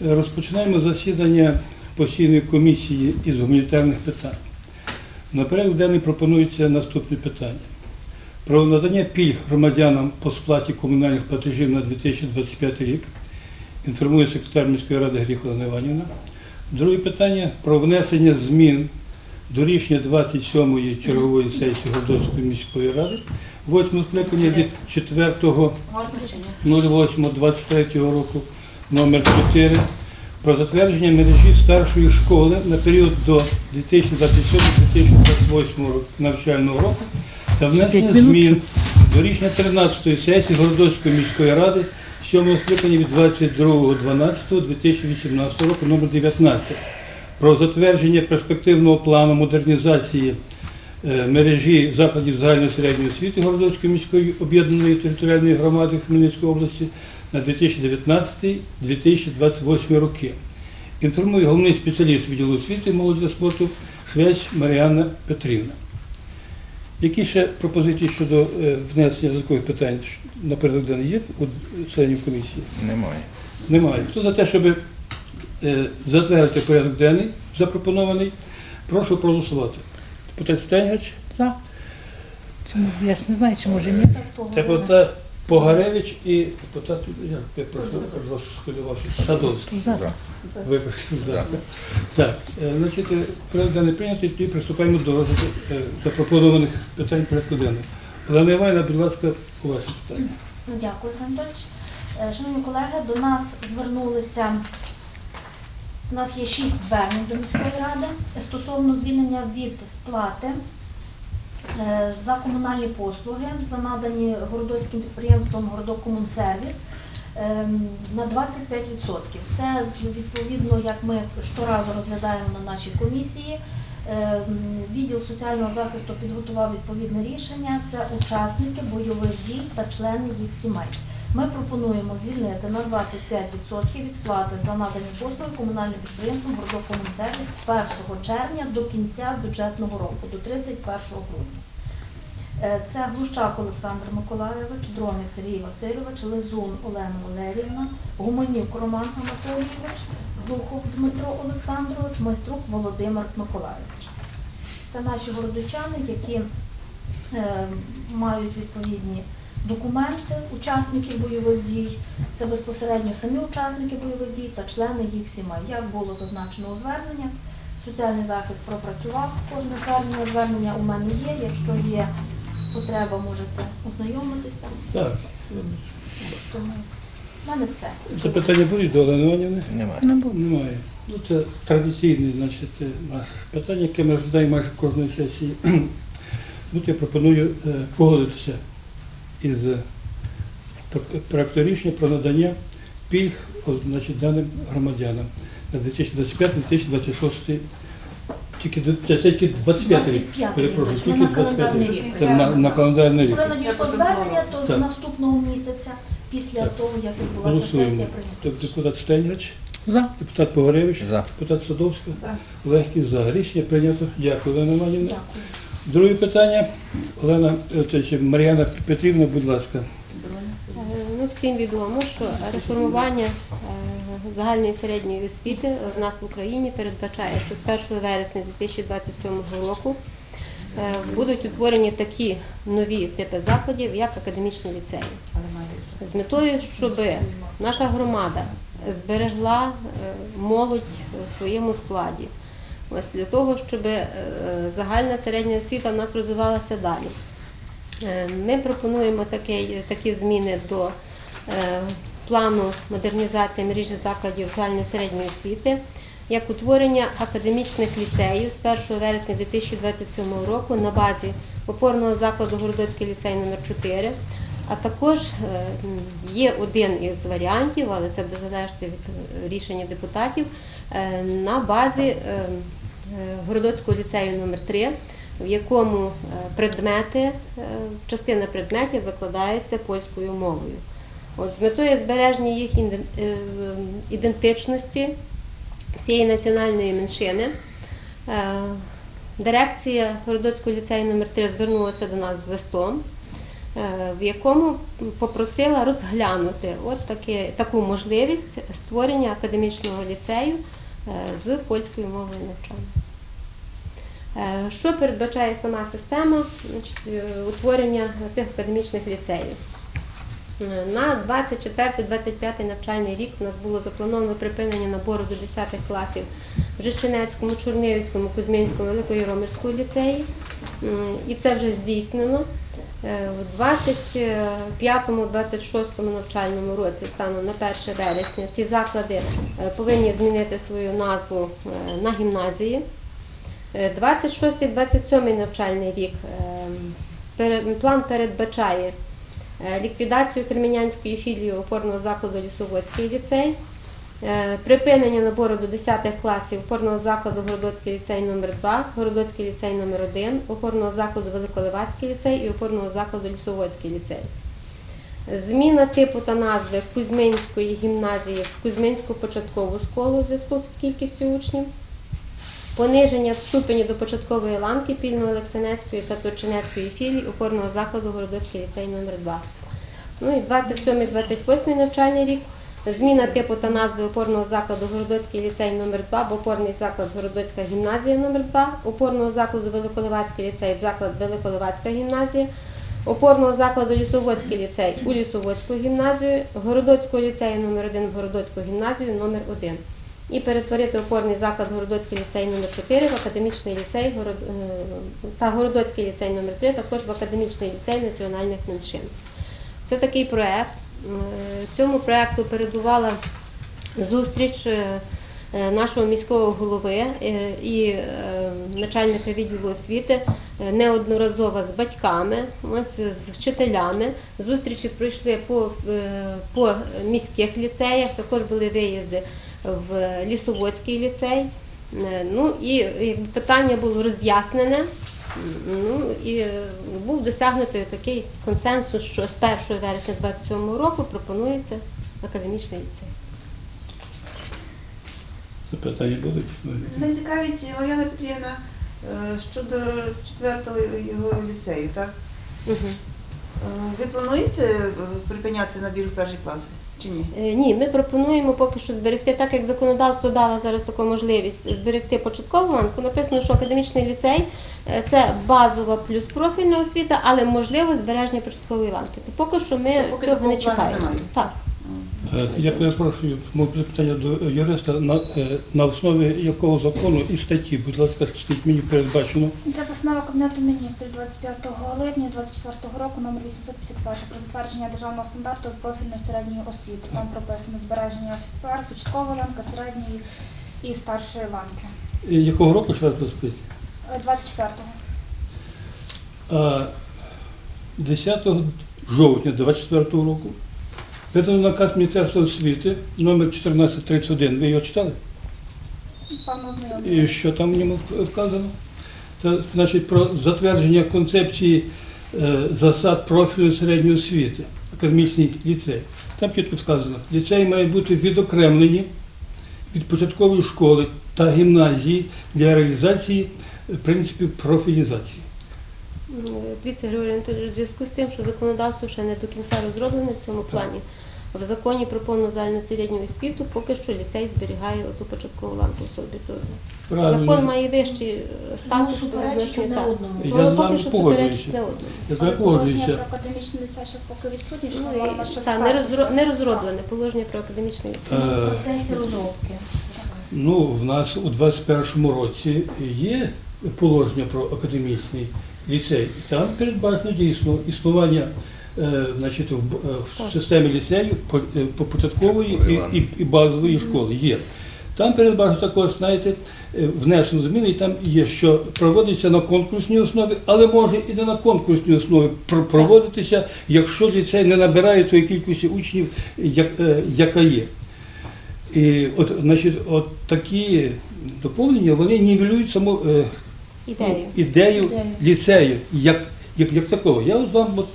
Розпочинаємо засідання постійної комісії із гуманітарних питань. На порядок денний пропонується наступні питання. Про надання пільг громадянам по сплаті комунальних платежів на 2025 рік. Інформує секретар міської ради Гріх Олена Іванівна. Друге питання про внесення змін до рішення 27-ї чергової сесії Гордовської міської ради, 8 скликання від 4 Можна чи ні? 08.23 року номер 4 про затвердження мережі старшої школи на період до 2027-2028 навчального року та внесення змін до рішення 13-ї сесії Городоцької міської ради 7 скликання від 22.12.2018 року номер 19 про затвердження перспективного плану модернізації е, мережі закладів загальної середньої освіти Городоцької міської об'єднаної територіальної громади Хмельницької області на 2019-2028 роки. Інформує головний спеціаліст відділу освіти, молоді та спорту Швець Маріанна Петрівна. Які ще пропозиції щодо е, внесення додаткових питань на порядок денний є у членів комісії? Немає. Немає. Хто за те, щоб е, затвердити порядок денний запропонований, прошу проголосувати. Депутат Стенгач, За. Чому? Я ж не знаю, чи може ні. депутат Погаревич і депутат я, я прошу Садовський. За. За. Вибачте, будь. Так, е, значить, е, порядок денний прийнятий, тоді приступаємо до розгляду е, запропонованих питань порядку денного. Олена Іванівна, будь ласка, у вас питання. Ну, Дякую, Іван Е, Шановні колеги, до нас звернулися. У нас є шість звернень до міської ради стосовно звільнення від сплати за комунальні послуги, за надані городоцьким підприємством Городокомунсервіс ем, на 25%. Це відповідно, як ми щоразу розглядаємо на нашій комісії. Ем, Відділ соціального захисту підготував відповідне рішення. Це учасники бойових дій та члени їх сімей. Ми пропонуємо звільнити на 25% від сплати за надані послуги комунальним підприємством Городокомунсервіс з 1 червня до кінця бюджетного року, до 31 грудня. Е, Це Глущак Олександр Миколайович, Дроник Сергій Васильович, Лизун Олена Валеріївна, Гуманюк Роман Анатолійович, Глухов Дмитро Олександрович, Майструк Володимир Миколайович. Це наші городочани, які е, мають відповідні документи учасників бойових дій. Це безпосередньо самі учасники бойових дій та члени їх сімей. Як було зазначено у зверненні, соціальний захист пропрацював кожне звернення. Звернення у мене є. Якщо є потреба, можете ознайомитися. Так, Тому в мене все. запитання будуть до Олени Іванівни? Немає. Немає. Ну, це традиційне значить, е, наше питання, яке ми розглядаємо майже кожної сесії. Тут я пропоную е, погодитися із е, пр- проектом рішення про надання пільг значить, даним громадянам на 2025-2026 тільки це тільки 25 рік. Перепрошую, тільки на 25 рік. Це на, на календарний рік. Коли надійшло звернення, то з Так. наступного місяця, після Так. того, як відбулася Голосуємо. сесія, прийнято. Тобто депутат Стенгач, За. депутат Погоревич, За. депутат Садовська, Легкий за. Рішення прийнято. Дякую, Олена Іванівна. Дякую. Друге питання. Олена е, Мар'яна Петрівна, будь ласка. Ну, всім відомо, що реформування е, загальної середньої освіти в нас в Україні передбачає, що з 1 вересня 2027 року е, будуть утворені такі нові типи закладів, як академічні ліцеї. З метою, щоб наша громада зберегла молодь в своєму складі. Ось для того, щоб е, загальна середня освіта в нас розвивалася далі. Е, Ми пропонуємо таке- такі зміни до е, плану модернізації мережі закладів загальної середньої освіти, як утворення академічних ліцеїв з 1 вересня 2027 року на базі опорного закладу Городоцький ліцей номер 4 а також е, є один із варіантів, але це буде залежати від е, рішення депутатів, е, на базі Городоцького ліцею номер 3 в якому предмети, частина предметів викладається польською мовою. От з метою збереження їх ідентичності цієї національної меншини. Дирекція Городоцького ліцею номер 3 звернулася до нас з листом в якому попросила розглянути от таке, таку можливість створення академічного ліцею е, з польською мовою навчання. Е, Що передбачає сама система е, утворення цих академічних ліцеїв? Е, На 24-25 навчальний рік у нас було заплановано припинення набору до 10 класів в Жичинецькому, Чорнивицькому, Кузьминському, Великоєромирському ліцеї. І це вже здійснено. Е, В 25-26 навчальному році, станом на 1 вересня, ці заклади е, повинні змінити свою назву е, на гімназії. Е, 26-27 навчальний рік план передбачає ліквідацію Кремінянської філії опорного закладу Лісоводський ліцей, припинення набору до 10 класів опорного закладу Городоцький ліцей номер 2 Городоцький ліцей номер 1 опорного закладу Великоливацький ліцей і опорного закладу Лісоводський ліцей. Зміна типу та назви Кузьминської гімназії в Кузьминську початкову школу в зв'язку з кількістю учнів. Пониження в ступені до початкової ланки Пільно-Олексинецької та Турчинецької філії опорного закладу Городоцький ліцей номер 2 Ну і 27-28 навчальний рік. Зміна типу та назви опорного закладу Городоцький ліцей номер 2 в опорний заклад Городоцька гімназія номер 2 опорного закладу Великоливацький ліцей в заклад Великоливацька гімназія, опорного закладу Лісоводський ліцей у Лісоводську гімназію, Городоцького ліцею номер 1 в Городоцьку гімназію номер 1 і перетворити опорний заклад Городоцький ліцей номер 4 в академічний ліцей е, та Городоцький ліцей номер 3 також в академічний ліцей національних меншин. Це такий проект. Е, Цьому проекту передувала зустріч е, нашого міського голови е, і начальника відділу освіти неодноразово з батьками, ось з вчителями. Зустрічі пройшли по, по міських ліцеях, також були виїзди в Лісоводський ліцей. Ну і питання було роз'яснене. Ну і е, був досягнутий такий консенсус, що з 1 вересня 2027 року пропонується академічний ліцей. Запитання будуть? Мене цікавить Мар'яна Петрівна е, щодо четвертого його ліцею, так? Угу. Е, Ви плануєте е, припиняти набір в перші класи чи ні? Е, Ні, ми пропонуємо поки що зберегти, так як законодавство дало зараз таку можливість зберегти початкову ланку. Написано, що академічний ліцей е, це базова плюс профільна освіта, але можливо збереження початкової ланки. То поки що ми То поки цього не чекаємо. Так. Е, Я перепрошую, моє питання до юриста, на, е, на основі якого закону і статті, будь ласка, скажіть мені передбачено. Це постанова Кабінету міністрів 25 липня 2024 року, номер 851, про затвердження державного стандарту профільної середньої освіти. Там прописано збереження пар, початкової ланки, середньої і старшої ланки. Е, Якого року ще раз? Е, 24-го. 10 жовтня 24 року видано наказ Міністерства освіти номер 1431. Ви його читали? І що там в ньому вказано? Це значить про затвердження концепції е, засад профільної середньої освіти, академічний ліцей. Там чітко сказано, ліцей має бути відокремлені від початкової школи та гімназії для реалізації принципів профілізації. М, Дивіться, Григорій Анатолійович, в зв'язку з тим, що законодавство ще не до кінця розроблене в цьому плані. В законі про повну загальну середню освіту поки що ліцей зберігає оту початкову ланку собі. Закон має вищий статус Ну, одне так. одному. Я з вами поки що погоджуюся. суперечить не одному. Я з Але вами положення про академічний ліцей ще поки відсутні, що Ну, і- та, не, розро- не розроблене положення про академічний ліцей. Е, В процесі розробки. Ну, в нас у 21-му році є положення про академічний ліцей. Там передбачено дійсно існування е, значить, в, е, в системі ліцею по, е, по початкової і, і, і базової школи є. Там передбачено також, знаєте, внесено зміни, і там є, що проводиться на конкурсній основі, але може і не на конкурсній основі проводитися, якщо ліцей не набирає тої кількості учнів, як, е, яка є. І от, значить, от такі доповнення вони нівелюють саму е, Ідею. ідею Ідею. ліцею як, як, як такого. Я от вам от,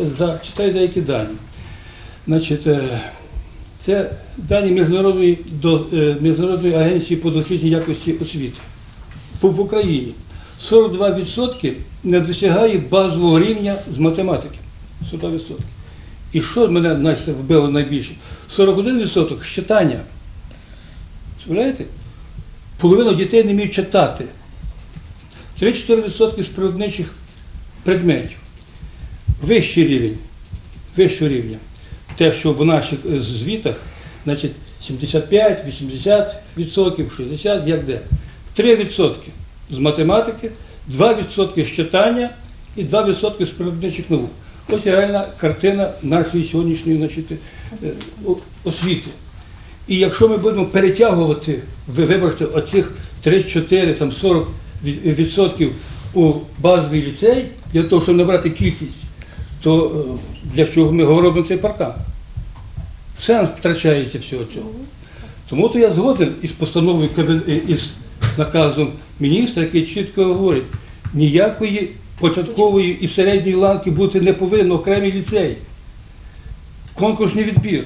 е, зачитаю деякі дані. Значить, е, це дані Міжнародної, е, Міжнародної агенції по дослідженню якості освіти. В Україні 42% не досягає базового рівня з математики. 92%. І що мене Настя, вбило найбільше? 41% читання. Половина дітей не вміють читати. 3-4% з природничих предметів. Вищий рівень. Вищого рівня. Те, що в наших е, звітах, значить, 75, 80%, 60%, як де. 3% з математики, 2% з читання і 2% з природничих наук. Ось реальна картина нашої сьогоднішньої значить, е, освіти. І якщо ми будемо перетягувати, ви вибачте, оцих 3-4, там 40 від- відсотків у базовий ліцей, для того, щоб набрати кількість, то е, для чого ми говоримо цей паркан? Сенс втрачається всього цього. Тому то я згоден із постановою е, із наказом міністра, який чітко говорить, ніякої початкової і середньої ланки бути не повинно окремий ліцей. Конкурсний відбір.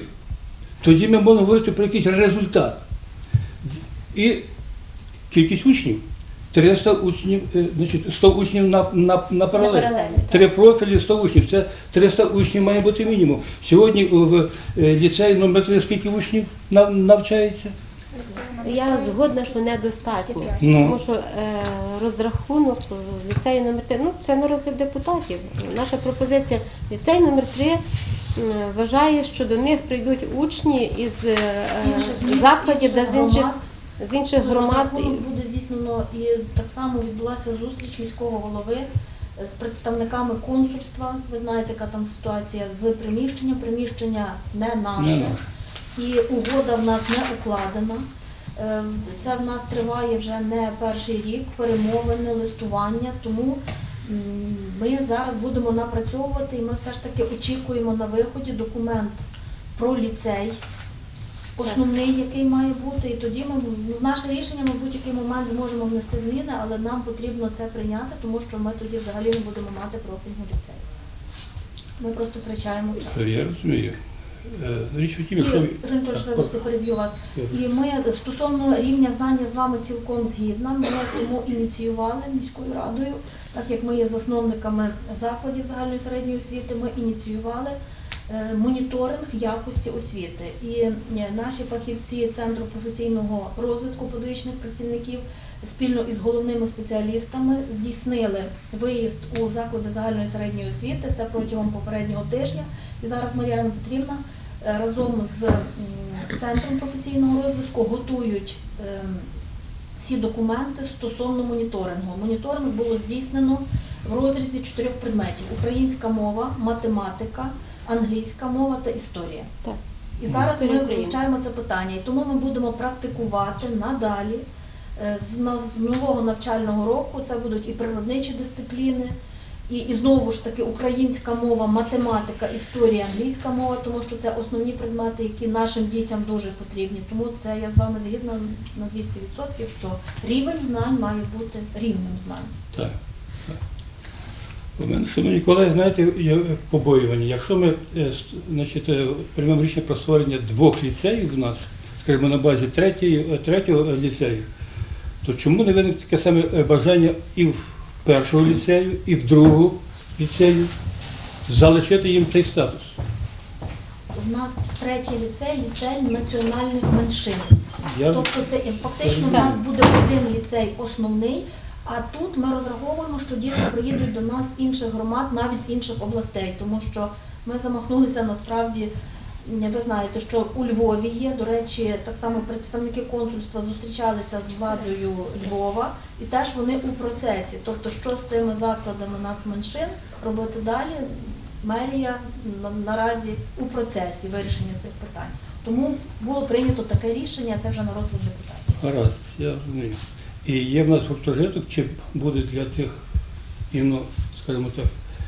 Тоді ми можемо говорити про якийсь результат. І кількість учнів. 300 учнів, е, значить, 100 учнів на, на, на паралель. паралелі. Три профілі, 100 учнів. Це 300 учнів має бути мінімум. Сьогодні в е, ліцеї номер 3 скільки учнів навчається? Я згодна, що недостатньо, Ну. тому що е, розрахунок ліцею номер 3 ну це на розгляд депутатів. Наша пропозиція ліцей номер 3 е, вважає, що до них прийдуть учні із е, закладів, де з інших. З інших громад. Розрахунок буде здійснено і так само відбулася зустріч міського голови з представниками консульства. Ви знаєте, яка там ситуація з приміщенням. Приміщення не наше. Не наше. І угода в нас не укладена. Е, Це в нас триває вже не перший рік, перемовини, листування. Тому ми зараз будемо напрацьовувати і ми все ж таки очікуємо на виході документ про ліцей, основний, який має бути. І тоді ми ну, наше рішення ми в будь-який момент зможемо внести зміни, але нам потрібно це прийняти, тому що ми тоді взагалі не будемо мати профільного ліцею. Ми просто втрачаємо час. Я розумію. Е, Річ у тім, якщо І, Ринтош, вибачте, переб'ю вас. І ми стосовно рівня знання з вами цілком згідна. Ми тому ініціювали міською радою, так як ми є засновниками закладів загальної середньої освіти, ми ініціювали моніторинг якості освіти. І е, наші фахівці Центру професійного розвитку педагогічних працівників спільно із головними спеціалістами здійснили виїзд у заклади загальної середньої освіти. Це протягом попереднього тижня. І зараз Мар'яна Петрівна е, разом з Центром професійного розвитку готують ем, всі документи стосовно моніторингу. Моніторинг було здійснено в розрізі чотирьох предметів: українська мова, математика, англійська мова та історія. Так. І зараз ми України. вивчаємо це питання. І тому ми будемо практикувати надалі. Е, З, з нового навчального року це будуть і природничі дисципліни, і, і знову ж таки українська мова, математика, історія, англійська мова, тому що це основні предмети, які нашим дітям дуже потрібні. Тому це я з вами згідна на 200%, що рівень знань має бути рівнем знань. Так. У мене, шановні колеги, знаєте, є побоювання. Якщо ми е, значить, е, приймемо рішення про створення двох ліцеїв в нас, скажімо, на базі е, третього е, ліцею, то чому не виникне таке саме бажання і в першого ліцею, і в другого ліцею залишити їм цей статус? У нас третій ліцей, ліцей національних меншин. Я Тобто це фактично у нас буде один ліцей основний, а тут ми розраховуємо, що діти приїдуть до нас з інших громад, навіть з інших областей, тому що ми замахнулися насправді. Ви знаєте, що у Львові є, до речі, так само представники консульства зустрічалися з владою Львова, і теж вони у процесі. Тобто, що з цими закладами нацменшин робити далі, мерія наразі у процесі вирішення цих питань. Тому було прийнято таке рішення, це вже на розгляд депутатів. гаразд, я розумію. І є в нас гуртожиток, чи буде для цих, іменно, скажімо так,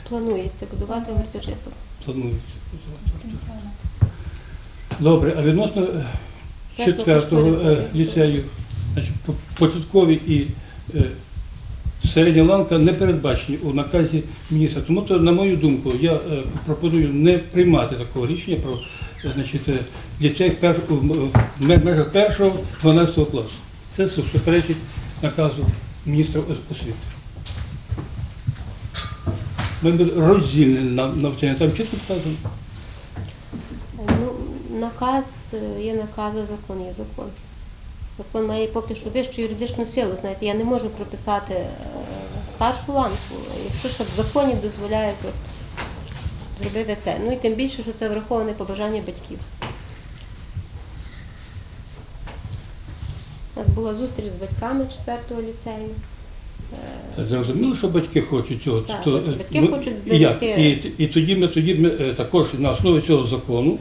Планується будувати гуртожиток. планується. будувати. Добре, а відносно е, четвертого е, ліцею, значить, початкові і е, середня ланка не передбачені у наказі міністра. Тому, то, на мою думку, я пропоную не приймати такого рішення про значить, ліцей в межах першого 12 класу. Це суперечить наказу міністра освіти. Ми роздільне нав- навчання, там чітко вказано. Ну, наказ е, є наказ, а закон є закон. Закон має поки що вищу юридичну силу. Знаєте, я не можу прописати е, старшу ланку, якщо ж в законі дозволяють зробити це. Ну і тим більше, що це враховане побажання батьків. У нас була зустріч з батьками 4-го ліцею. Е, Це Зрозуміло, що батьки хочуть цього. Так, То, батьки ну, хочуть і зберегти. І, і тоді ми тоді ми е, також на основі цього закону,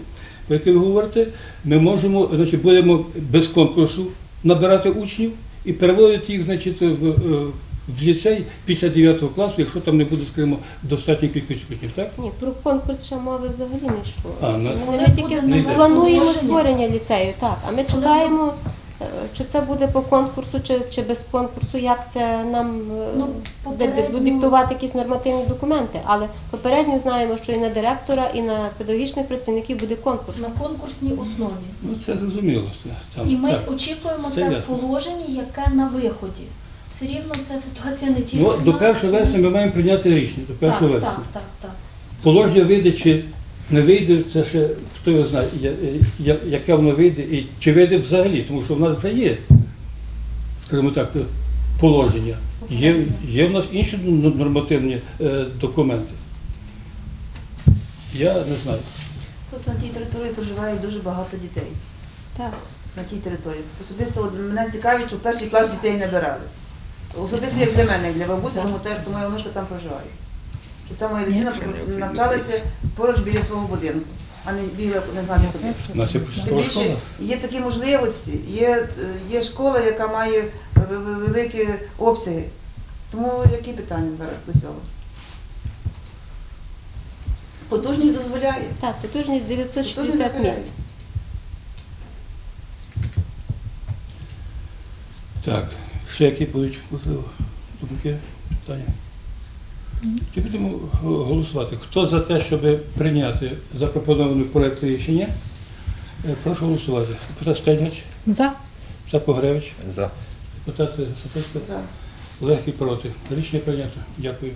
про який ви говорите, ми можемо, значить, будемо без конкурсу набирати учнів і переводити їх, значить, в, е, в ліцей після 9 класу, якщо там не буде, скажімо, достатньої кількості учнів, так? Ні, про конкурс ще мови взагалі не йшло. А, ми, ми тільки плануємо створення ліцею, так. А ми чекаємо, е, чи це буде по конкурсу, чи, чи без конкурсу, як це нам е, Ну, попередньо- диктувати якісь нормативні документи. Але попередньо знаємо, що і на директора, і на педагогічних працівників буде конкурс. на конкурсній основі. Ну це зрозуміло. Це, там, І ми так. очікуємо Це це в положенні, яке на виході. Все рівно ця ситуація не тільки Ну, до. 1 вересня ми маємо прийняти рішення, до 1 так, так, так, так. Положення вийде чи не вийде, це ще хто його знає, я- я- яке воно вийде і чи вийде взагалі, тому що в нас вже є, скажімо так, положення. Є, є в нас інші нормативні е, документи. Я не знаю. Просто на тій території проживає дуже багато дітей. Так. На тій території. Особисто от мене цікавить, що в перший клас дітей набирали. Особисто як для мене, як для бабусі, тому теж то моя внучка там проживає. Щоб там моя дитина навчалася поруч біля свого будинку, а не біля не знаю куди. У нас є Тим початкова школа. є такі можливості, є, е, є школа, яка має в- в- великі обсяги. Тому які питання зараз до цього? Потужність дозволяє. Так, потужність Потужність 960 дозволяє. місць. Так, ще які будуть, можливо, думки, питання? Чи будемо голосувати? Хто за те, щоб прийняти запропонований проект рішення? Е, Прошу голосувати. Депутат Стедняч? За. депутат Погревич, За. депутат Сапецька, За. Легкий проти. Рішення прийнято. Дякую.